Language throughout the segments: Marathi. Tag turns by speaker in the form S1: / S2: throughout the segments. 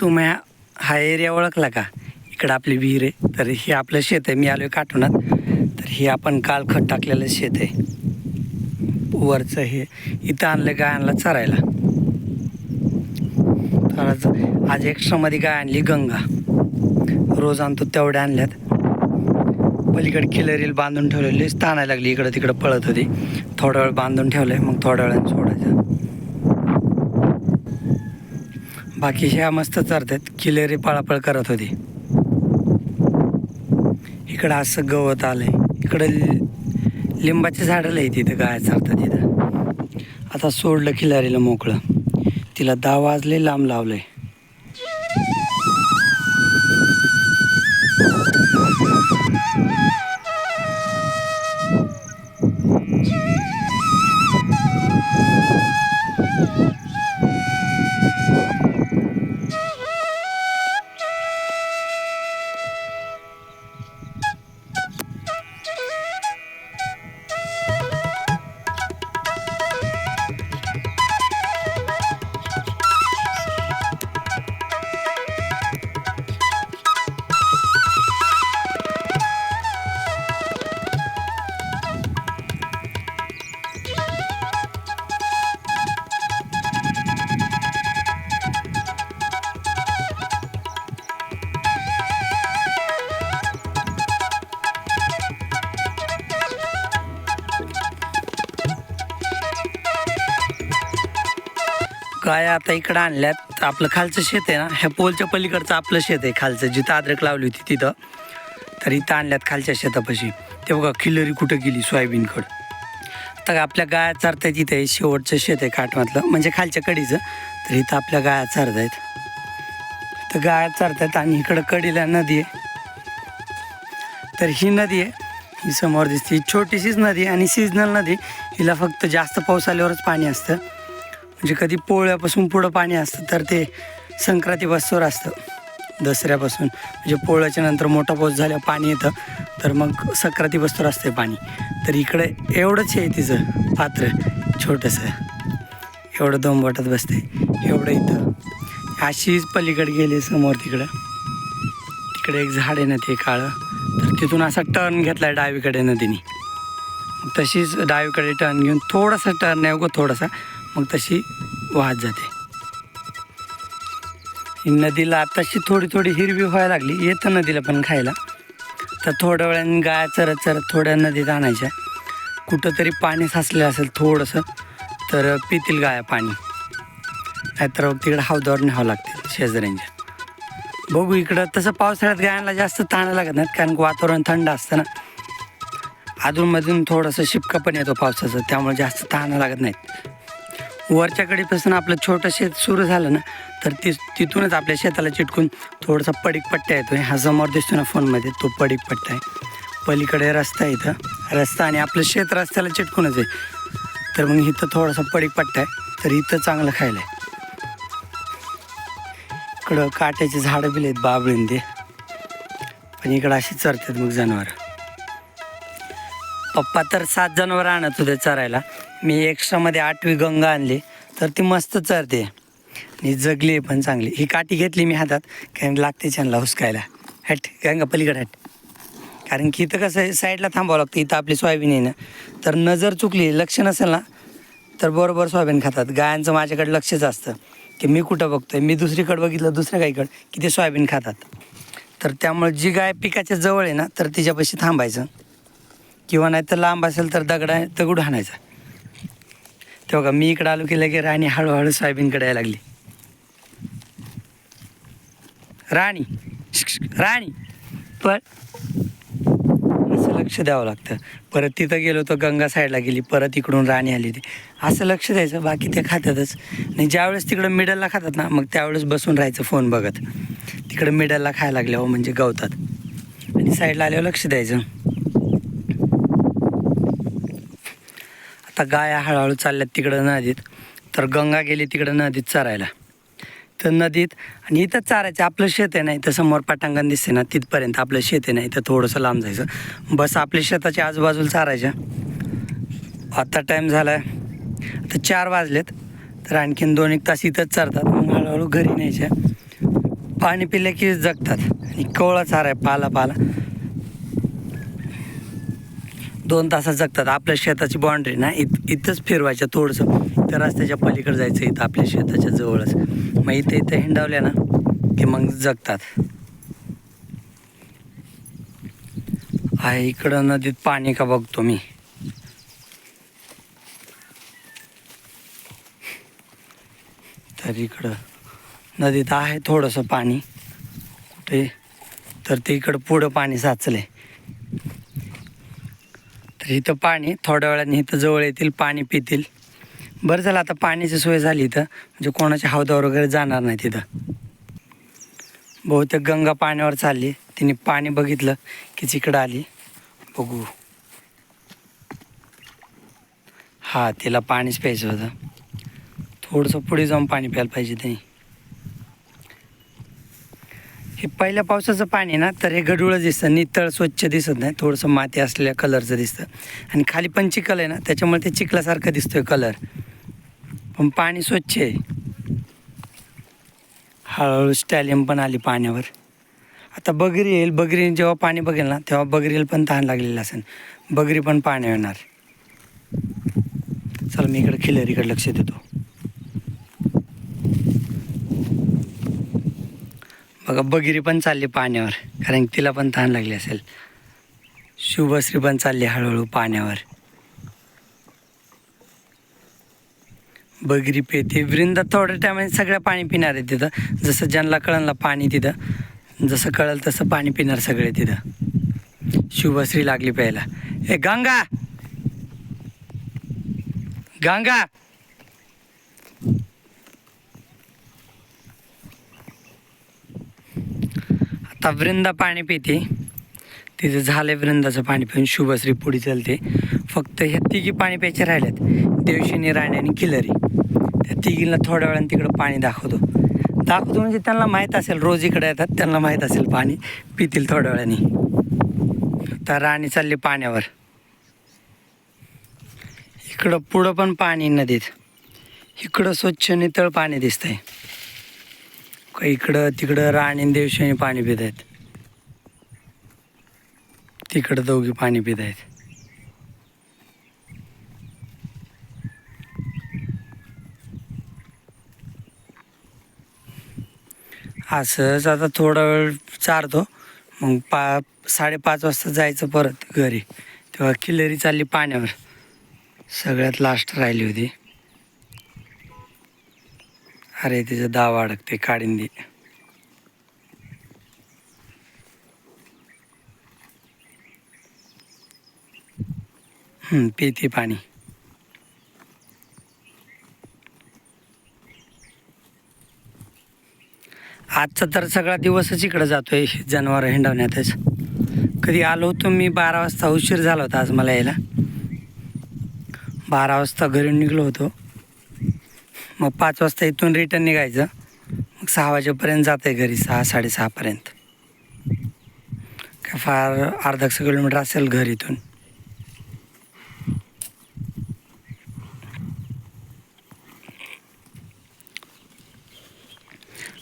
S1: तुम्ही हा- हा एरिया ओळखला का? इकडं आपली विहीर आहे. तर हे आपलं शेत आहे. मी आलो आहे काठवणात. तर हे आपण काल खत टाकलेलं शेत आहे. वरचं हे. इथं आणलं गायांना चरायला. तर आज एक्स्ट्रामध्ये गाय आणली गंगा. रोज आणतो तेवढ्या आणल्यात. पलीकडे किलरीला बांधून ठेवलेली. ताणायला लागली. इकडं तिकडं पळत होती. थोडा वेळ बांधून ठेवलंय. मग थोड्या वेळाने सोडायचं. बाकी ह्या मस्त चरतात किलेरी पळापळ करत होती. इकडं असं गवत आलंय. इकडं लि- लिंबाची झाडं लई तिथं गाय चरतात तिथं आता सोडलं खिलारीला मोकळं. तिला दहा वाजले लांब लावलंय. गाय आता इकडं आणल्यात? आपलं खालचं शेत आहे ना ह्या पोलच्या पलीकडचं आपलं शेत आहे खालचं जिथं अद्रक लावली होती तिथं. तर इथं आणल्यात खालच्या शेतापाशी. ते बघा खिलरी कुठं गेली सोयाबीनकडं. तर आपल्या गाया चारतायत इथं शेवटचं शेत आहे काठमातलं म्हणजे खालच्या कडीचं. तर इथं आपल्या गाया चारतायत. तर गाया चारतायत आणि इकडं कडीला नदी आहे. तर ही नदी आहे ही समोर दिसते. ही छोटीशीच नदी आहे आणि सीजनल नदी हिला फक्त जास्त पाऊस आल्यावरच पाणी असतं. म्हणजे कधी पोळ्यापासून पुढं पाणी असतं तर ते संक्रांतीपासून असतं. दसऱ्यापासून. म्हणजे पोळ्याच्या नंतर मोठा पाऊस झाल्यावर पाणी येतं तर मग संक्रांती असतं असते पाणी. तर इकडे एवढंच आहे तिचं पात्र छोटंसं. एवढं दोन बोटात बसते एवढं इथं. अशीच पलीकडे गेले समोर तिकडं. तिकडे एक झाड आहे ना ते काळं. तर तिथून असा टर्न घेतला आहे डावीकडे नदीने. तशीच डावीकडे टर्न घेऊन थोडासा टर्न आहे उगं थोडासा. मग तशी वाहत जाते. नदीला आताशी थोडी थोडी हिरवी व्हायला लागली. येतं नदीला पण खायला. तर थोड्या वेळाने गाया चरत चरत थोड्या नदीत आणायच्या. कुठंतरी पाणी साचलेलं असेल थोडंसं तर पितील गाया पाणी. नाहीतर मग तिकडे हौदावर न्यावं लागते शेजाऱ्यांच्या. बघू इकडं तसं पावसाळ्यात गायांना जास्त ताण लागत नाहीत कारण वातावरण थंड असतं ना. अधूनमधून थोडंसं शिपका पण येतो पावसाचं त्यामुळे जास्त ताण लागत नाहीत. वरच्याकडेपासून आपलं छोटं शेत सुरू झालं ना तर ती तिथूनच आपल्या शेताला चिटकून थोडासा पडीक पट्टा येतो. हा समोर दिसतो ना फोनमध्ये तो पडीक पट्टा आहे. पलीकडे रस्ता आहे इथं. रस्ता आणि आपलं शेत रस्त्याला चिटकूनच आहे. तर मग इथं थोडासा पडीक पट्टा आहे. तर इथं चांगलं खायला आहे. इकडं काट्याचे झाडं बिले आहेत बाबळीन ते. पण इकडं अशी चरतात मग जनावर. पप्पा तर सात जनावर आणत होते चरायला. मी एक्स्ट्रामध्ये आठवी गंगा आणली तर ती मस्त चरते. आणि जगली आहे पण चांगली. ही काठी घेतली मी हातात कारण लागते छानला हुसकायला. हट गंगा पलीकडे हट. कारण की इथं कसं आहे साईडला थांबावं लागतं. इथं आपली सोयाबीन आहे ना. तर नजर चुकली लक्ष नसेल ना तर बरोबर सोयाबीन खातात. गायांचं माझ्याकडे लक्षच असतं की मी कुठं बघतोय. मी दुसरीकडे बघितलं दुसऱ्या गायकडं की ते सोयाबीन खातात. तर त्यामुळे जी गाय पिकाच्या जवळ आहे ना तर तिच्यापाशी थांबायचं. किंवा नाही तर लांब असेल तर दगडा दगड हाणायचा. तेव्हा का मी इकडं आलो की लगे राणी हळूहळू सोयाबीनकडे यायला लागली. राणी राणी पण असं लक्ष द्यावं लागतं. परत तिथं गेलो तर गंगा साईडला गेली परत इकडून राणी आली होती असं लक्ष द्यायचं बाकी ते खातातच. आणि ज्यावेळेस तिकडं मिडलला खातात ना मग त्यावेळेस बसून राहायचं फोन बघत. तिकडं मिडलला खायला लागल्यावर म्हणजे गवतात. आणि साईडला आल्यावर लक्ष द्यायचं. आता गाया हळूहळू चालल्यात तिकडं नदीत. तर गंगा गेली तिकडं नदीत चरायला. तर नदीत आणि इथं चारायचं आपलं शेत आहे ना इथं समोर पटांगण दिसते ना तिथपर्यंत आपलं शेत आहे ना इथं थोडंसं लांब जायचं. बस आपल्या शेताच्या आजूबाजूला चारायच्या. आता टाईम झाला आहे आता चार वाजलेत. तर आणखीन दोन एक तास इथंच चारतात. मग हळूहळू घरी न्यायच्या. पाणी पिले की जगतात. आणि कवळा चारा आहे पाला पाला. दोन तासात जगतात. आपल्या शेताची बाउंड्री ना इत इथंच फिरवायच्या थोडंसं. त्या रस्त्याच्या पलीकडे जायचं इथं आपल्या शेताच्या जवळच. मग इथं इथं हिंडावल्या ना की मग जगतात. आहे इकडं नदीत पाणी का बघतो मी. तर इकडं नदीत आहे थोडंसं पाणी. कुठे? तर ते इकडं पुढं पाणी साचलंय. तर इथं पाणी थोड्या वेळाने इथं जवळ येतील पाणी पितील. बरं झालं आता पाण्याची सोय झाली इथं. म्हणजे कोणाच्या हौदावर वगैरे जाणार नाही तिथं बहुतेक गंगा पाण्यावर चालली. तिने पाणी बघितलं की तिकडं आली. बघू. हा तिला पाणीच प्यायचं होतं. थोडंसं पुढे जाऊन पाणी प्यायला पाहिजे त्यांनी. हे पहिल्या पावसाचं पाणी ना तर हे गडूळं दिसतं नितळ स्वच्छ दिसत नाही. थोडंसं माती असलेल्या कलरचं दिसतं. आणि खाली पण चिखल आहे ना त्याच्यामुळे ते चिखलासारखं दिसतोय कलर पण पाणी स्वच्छ आहे. हळूहळू स्टॅलियम पण आली पाण्यावर. आता बगरी येईल बगरी जेव्हा पाणी बघेल ना तेव्हा बगरीला पण तहान लागलेलं असेल. बगरी पण पाणी येणार. चला मी इकडे खिलरीकडे लक्ष देतो. बघा बगिरी पण चालली पाण्यावर कारण तिला पण तहान लागली असेल. शुभश्री पण चालली हळूहळू पाण्यावर. बगिरी पेते वृंदा थोड्या टायमाने सगळं पाणी पिणार आहे तिथं. जसं ज्यांना कळणला पाणी तिथं जसं कळलं तसं पाणी पिणार सगळे तिथं. शुभश्री लागली प्यायला. ए गंगा! गंगा! आता वृंदा पाणी पिते. तिथे झाले वृंदाचं पाणी पिऊन शुभश्री पुढे चालते. फक्त ह्या तिघी पाणी प्यायचे राहिल्यात. देवशिनी राणी आणि किलरी. त्या तिघींना थोड्या वेळाने तिकडं पाणी दाखवतो. दाखवतो म्हणजे त्यांना माहीत असेल रोज इकडे येतात त्यांना माहीत असेल पाणी पितील थोड्या वेळाने. तर राणी चालली पाण्यावर. इकडं पुढं पण पाणी नदीत. इकडं स्वच्छ नितळ पाणी दिसतंय. का इकडं तिकडं राणी आणि पाणी पित आहेत. तिकडं दोघी पाणी पित आहेत. असंच आता थोडा वेळ चारतो. मग पा साडेपाच वाजता जायचं परत घरी. तेव्हा किल्लरी चालली पाण्यावर. सगळ्यात लास्ट राहिली होती. अरे तिचं दाव अडकते काढीन पिते पाणी. आजचा तर सगळा दिवसच इकडं जातोय जनावर हिंडवण्यातच. कधी आलो होतो मी बारा वाजता उशीर झाला होता आज मला यायला. बारा वाजता घरी निघलो होतो. मग पाच वाजता इथून रिटर्न निघायचं. मग सहा वाजेपर्यंत जाते घरी सहा साडेसहापर्यंत. काय फार अर्धा किलोमीटर असेल घर इथून.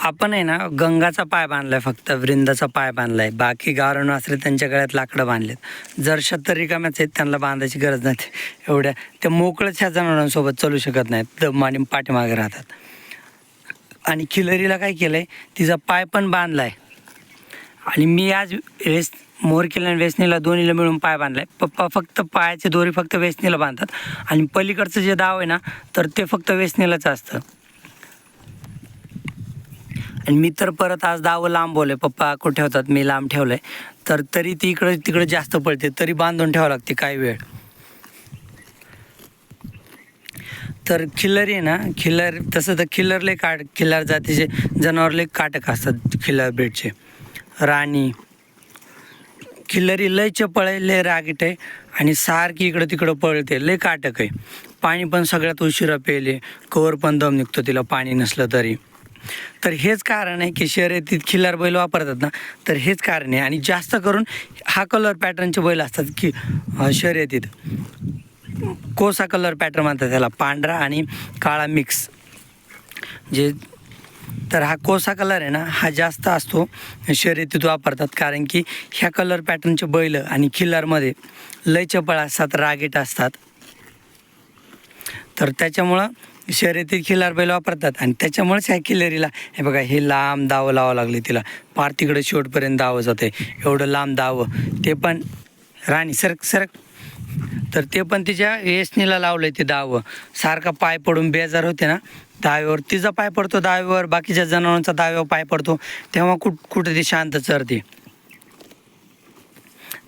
S1: आपण आहे ना गंगाचा पाय बांधलाय फक्त वृंदाचा पाय बांधलाय. बाकी गावरण वासरे त्यांच्या गळ्यात लाकडं बांधलेत. जर शतर रिकाम्याच आहेत त्यांना बांधायची गरज नाही. एवढ्या त्या मोकळंच ह्या जनावरांसोबत चालू शकत नाहीत. दम आणि पाठीमागे राहतात. आणि खिलरीला काय केलंय तिचा पाय पण बांधलाय. आणि मी आज वेस मोरकेला आणि वेसणीला दोन्हीला मिळून पाय बांधलाय. पप्पा फक्त पायाची दोरी फक्त वेसणीला बांधतात. आणि पलीकडचं जे दाव आहे ना तर ते फक्त वेसणीलाच असतं. आणि मी तर परत आज दावं लांब बोलले पप्पा कुठे ठेवतात मी लांब ठेवलंय. तर तरी ती इकडं तिकडं जास्त पडते तरी बांधून ठेवावं लागते काही वेळ. तर खिल्लर आहे ना खिल्लर तसं तर खिल्लरले काट खिल्लर जातीचे जनावर लय काटक असतात खिल्लर ब्रीडचे. राणी. खिल्लरी लय चपळ आहे लय रागीट आहे आणि सारखी इकडं तिकडं पळते लय काटक आहे. पाणी पण सगळ्यात उशिरा पेले कवर पण दम निघतो तिला पाणी नसलं तरी. तर हेच कारण आहे की शर्यतीत खिल्लार बैल वापरतात ना तर हेच कारण आहे. आणि जास्त करून हा कलर पॅटर्नचे बैल असतात की शर्यतीत कोसा कलर पॅटर्न म्हणतात त्याला पांढरा आणि काळा मिक्स जे तर हा कोसा कलर आहे ना हा जास्त असतो शर्यतीत वापरतात. कारण की ह्या कलर पॅटर्नचे बैल आणि खिल्लारमध्ये लय चपळ असतात रागेट असतात. तर त्याच्यामुळं शर्यतीत खिलार बैल वापरतात आणि त्याच्यामुळेच ह्या खिल्लारीला हे बघा हे लांब दावं लावावं लागले तिला. पार तिकडे शेवटपर्यंत दावं जाते एवढं लांब दावं. ते पण राणी सरक सरक. तर ते पण तिच्या येसनीला लावलंय ते दावं. सारखा पाय पडून बेजार होते ना. दावेवर तिचा पाय पडतो दावेवर बाकीच्या जनावरांचा दावेवर पाय पडतो. तेव्हा कुठ कुठे ती शांत चरते.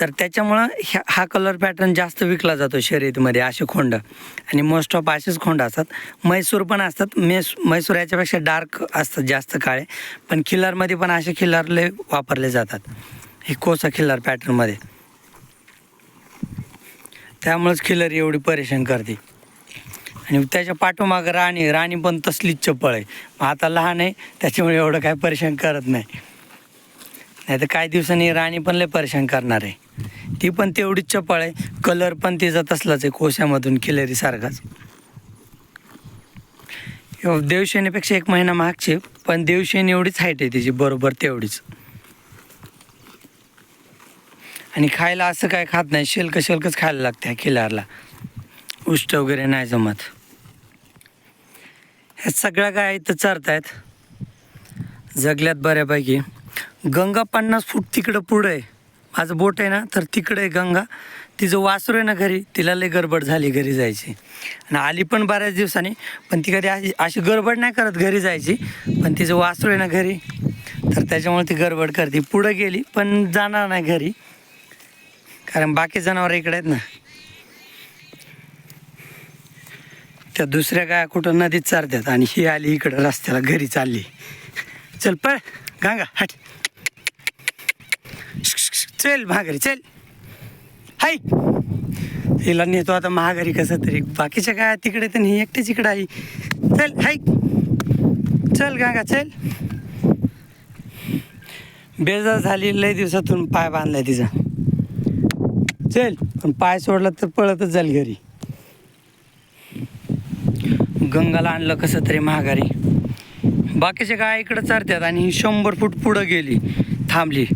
S1: तर त्याच्यामुळं ह्या हा कलर पॅटर्न जास्त विकला जातो शर्यतीमध्ये असे खोंड. आणि मोस्ट ऑफ असेच खोंड असतात. म्हैसूर पण असतात. मेस म्हैसूर याच्यापेक्षा डार्क असतात जास्त काळे. पण खिल्लारमध्ये पण असे खिल्लारले वापरले जातात. हे कोसा खिल्लार पॅटर्नमध्ये त्यामुळेच खिल्लार एवढी परेशान करते. आणि त्याच्या पाठोमागं राणी राणी पण तसलीच चपळ आहे. मग आता लहान आहे त्याच्यामुळे एवढं काय परेशान करत नाही. नाही तर काही दिवसांनी राणी पण लय परेशान करणार आहे. ती पण तेवढीच चपळ आहे. कलर पण तिचा तसलाच आहे कोशामधून किलेरी सारखाच. ह्यो देवशेनीपेक्षा एक महिना मागचे पण देवशेनी एवढीच हाईट आहे तिची बरोबर तेवढीच. आणि खायला असं काय खात नाही शेल्क शेल्कच खायला लागते ह्या किल्ल्याला उष्ट वगैरे नाही जमत. ह्या सगळ्या काय इथं चरतायत. जगल्यात बऱ्यापैकी. गंगा पन्नास फूट तिकडं पुढं आहे. माझं बोट आहे ना तर तिकडे गंगा. तिचं वासरू आहे ना घरी तिला लय गडबड झाली घरी जायची. आणि आली पण बऱ्याच दिवसांनी पण ती कधी अशी अशी गडबड नाही करत घरी जायची. पण तिचं वासरू आहे ना घरी तर त्याच्यामुळे ती गडबड करते. पुढं गेली पण जाणार नाही घरी. कारण बाकी जनावर इकडे आहेत ना. त्या दुसऱ्या गाया कुठं नदीत चारतात आणि ही आली इकडं रस्त्याला घरी चालली. चल पळ गंगा हट. चल महाघरी चल. हाय. हिला नेतो आता महागारी कसं तरी. बाकीच्या काय तिकडे तर नाही एकटेच इकडं आई. चल हाय. चल गंगा चल. बेजार झाली लय दिवसातून पाय बांधलाय तिचा. चल पण पाय सोडला तर पळतच जाईल घरी. गंगाला आणलं कसं तरी महागारी बाकीच्या गाय इकडं चारतात आणि ही शंभर फूट पुढं गेली थांबली.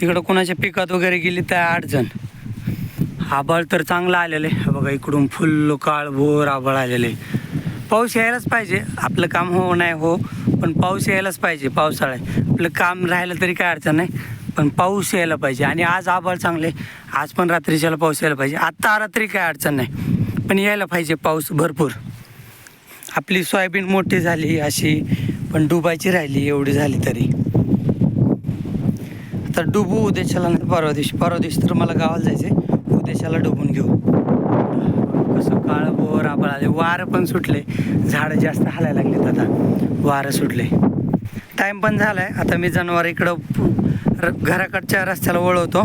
S1: तिकडं कोणाच्या पिकात वगैरे गेली त्या अडचण. आबाळ तर चांगलं आलेलं आहे. बघा इकडून फुल्ल काळभोर आबाळ आलेले पाऊस यायलाच पाहिजे. आपलं काम हो नाही हो पण पाऊस यायलाच पाहिजे. पावसाळा आपलं काम राहिलं तरी काय अडचण नाही. पण पाऊस यायला पाहिजे. आणि आज आबाळ चांगले आज पण रात्रीच्याला पाऊस यायला पाहिजे. आत्ता रात्री काय अडचण नाही. पण यायला पाहिजे पाऊस भरपूर. आपली सोयाबीन मोठी झाली अशी पण डुबायची राहिली एवढी झाली तरी. तर डुबू उद्याच्याला नाही परवा दिवशी परवा दिवशी तर मला गावाला जायचे उद्याच्याला डुबून घेऊ. कसं काळं बोर आबाळ आले. वारं पण सुटले. झाडं जास्त हालायला लागलेत आता. वारं सुटले. टाईम पण झाला आहे आता मी जनावर इकडं र- घराकडच्या रस्त्याला वळवतो.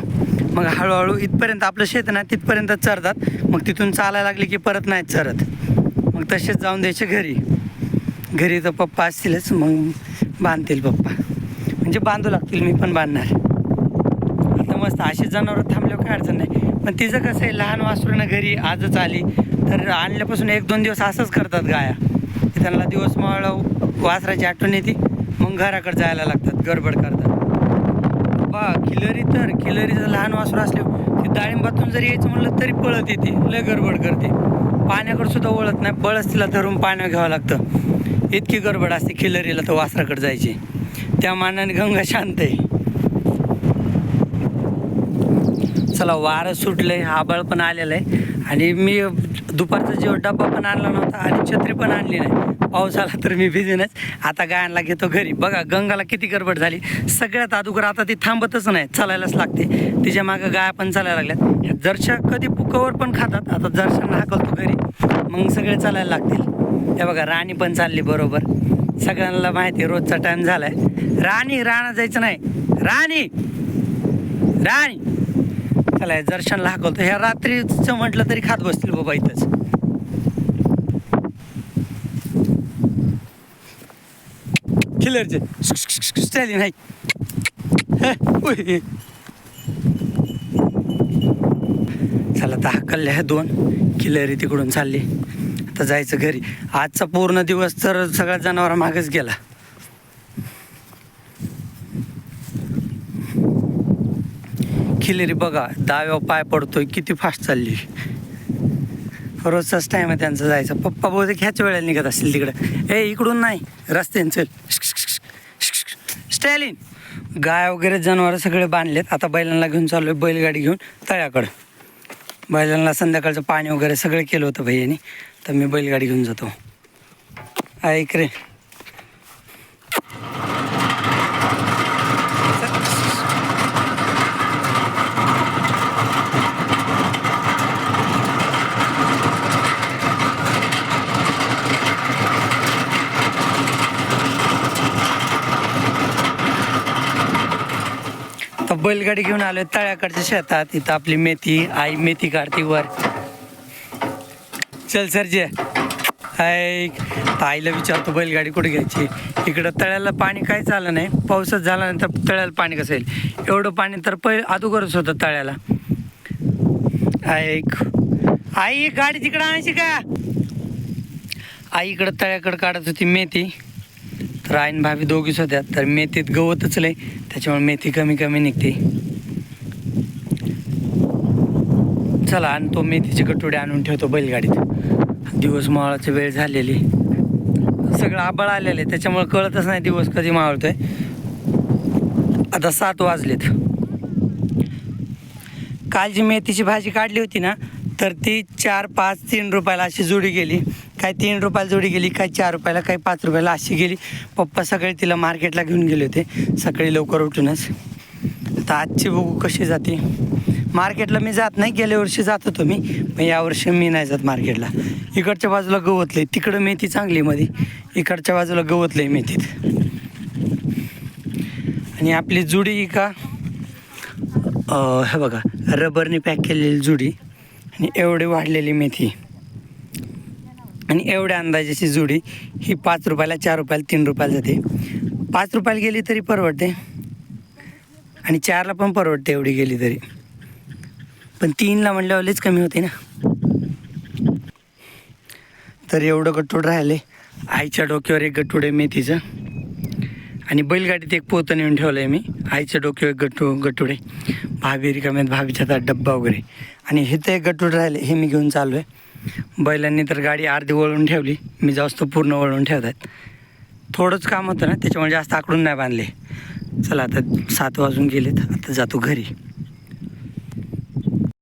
S1: मग हळूहळू इथपर्यंत आपलं शेत नाही ना तिथपर्यंत चरतात. मग तिथून चालायला लागले की परत नाहीत चरत. मग तसेच जाऊन द्यायचे घरी. घरी तर पप्पा असतीलच. मग बांधतील पप्पा. म्हणजे बांधू लागतील. मी पण बांधणार. आता असे जनावरं थांबल्यावर काय अडचण नाही. पण तिचं कसं आहे लहान वासरूनं घरी आजच आली तर आणल्यापासून एक दोन दिवस असंच करतात गाया. त्यांना दिवस मावळ वासराची आठवण येते मग घराकडे जायला लागतात गडबड करतात. बा खिलरी तर खिलरीचं लहान वासरू असल्यावर ती डाळिंबातून जरी यायचं म्हणलं तरी पळत येते लय गडबड करते. पाण्याकडे सुद्धा वळत नाही बळच तिला धरून पाण्यावर घ्यावं लागतं. इतकी गडबड असते खिलरीला तर वासराकडे जायची. त्या मानाने गंगा शांत आहे. चला वारं सुटलं आहे आबळ पण आलेलं आहे. आणि मी दुपारचा जेव्हा डब्बा पण आणला नव्हता आणि छत्री पण आणली नाही. पाऊस आला तर मी भिजूनच आता गायांना घेतो घरी. बघा गंगाला किती गडबड झाली. सगळ्यात अगोदर आता ती थांबतच नाही चालायलाच लागते. तिच्या मागं गाया पण चालायला लागल्यात. जरशा कधी पुकावर पण खातात. आता जरशांना हाकलतो घरी. मग सगळे चालायला लागतील. हे बघा राणी पण चालली बरोबर. सगळ्यांना माहिती आहे, रोजचा टाईम झालाय. राणी राणा जायचं नाही. राणी! राणी! चला दर्शनला हाकलतो. ह्या रात्रीचं म्हटलं तरी खात बसतील बाबा इथंच. खिलरचे चालली नाही. चला आता हाकलले ह्या दोन. खिलरी तिकडून चालली. आता जायचं घरी. आजचा पूर्ण दिवस तर सगळ्या जनावर मागच गेला. खिलेरी बघा दहाव्या पाय पडतोय किती फास्ट चालली. रोजचाच टाईम आहे त्यांचा जायचा. पप्पा बहुतेक ह्याच वेळेला निघत असतील तिकडं. ए इकडून नाही. रस्त्याने चल. स्टॅलिन! गाय वगैरे जनावर सगळे बांधलेत. आता बैलांना घेऊन चाललोय बैलगाडी घेऊन तळ्याकडं. बैलांना संध्याकाळचं पाणी वगैरे सगळं केलं होतं भैयानी तर मी बैलगाडी घेऊन जातो. ऐक रे. बैलगाडी घेऊन आलो तळ्याकडच्या शेतात. इथं आपली मेथी आई मेथी काढते वर. चल सरजे. ऐक आईला विचारतो बैलगाडी कुठे घ्यायची? इकडं तळ्याला पाणी काहीच आलं नाही? पावसात झाल्यानंतर तळ्याला पाणी कसं येईल? एवढं पाणी तर पहिले अदुगरच होतं तळ्याला. ऐक. आई गाडी तिकडं आणायची का? आई इकडं तळ्याकडं काढत होती मेथी. तर भाभी दोघीच होत्या तर मेथीत गवतच लय त्याच्यामुळे मेथी कमी कमी निघते. चला आणि तो मेथीचे कटोडे आणून ठेवतो बैलगाडीत. दिवस मावळाची वेळ झालेली. सगळं आबळ आलेलं आहे त्याच्यामुळे कळतच नाही दिवस कधी मावळतोय आता सात वाजलेत. काल जी मेथीची भाजी काढली होती ना तर ती चार पाच तीन रुपयाला अशी जुडी गेली. काय तीन रुपयाला जोडी गेली काय चार रुपयाला काय पाच रुपयाला अशी गेली. पप्पा सकाळी तिला मार्केटला घेऊन गेले होते. सकाळी लवकर उठूनच. आता आजची बघू कशी जाते. मार्केटला मी जात नाही गेल्या वर्षी जात होतो मी पण यावर्षी मी नाही जात मार्केटला. इकडच्या बाजूला गवतले तिकडं मेथी चांगली मध्ये. इकडच्या बाजूला गवतले मेथीत. आणि आपली जुडी का हे बघा रबरने पॅक केलेली जुडी. आणि एवढी वाढलेली मेथी. आणि एवढ्या अंदाजाची जुडी ही पाच रुपयाला चार रुपयाला तीन रुपयाला जाते. पाच रुपयाला गेली तरी परवडते. आणि चारला पण परवडते एवढी गेली तरी. पण तीनला म्हणल्यावरच कमी होते ना. तर एवढं गट्टूड राहिले. आईच्या डोक्यावर एक गट्टूड आहे मेथीचं. आणि बैलगाडीत एक पोतं नेऊन ठेवलं आहे मी. आईच्या डोक्यावर एक गट्टू गट्टूड आहे. भाभी रिकाम्यात भाभीच्या हातात डब्बा वगैरे. आणि हे तर एक गट्टूड राहिले हे मी घेऊन चाललो आहे बैलांनी तर गाडी अर्धी वळून ठेवली. मी जास्त पूर्ण वळून आहेत थोडंच काम होतं ना त्याच्यामुळे जास्त आकडून नाही बांधले. चला आता सात वाजून गेलेत. आता जातो घरी.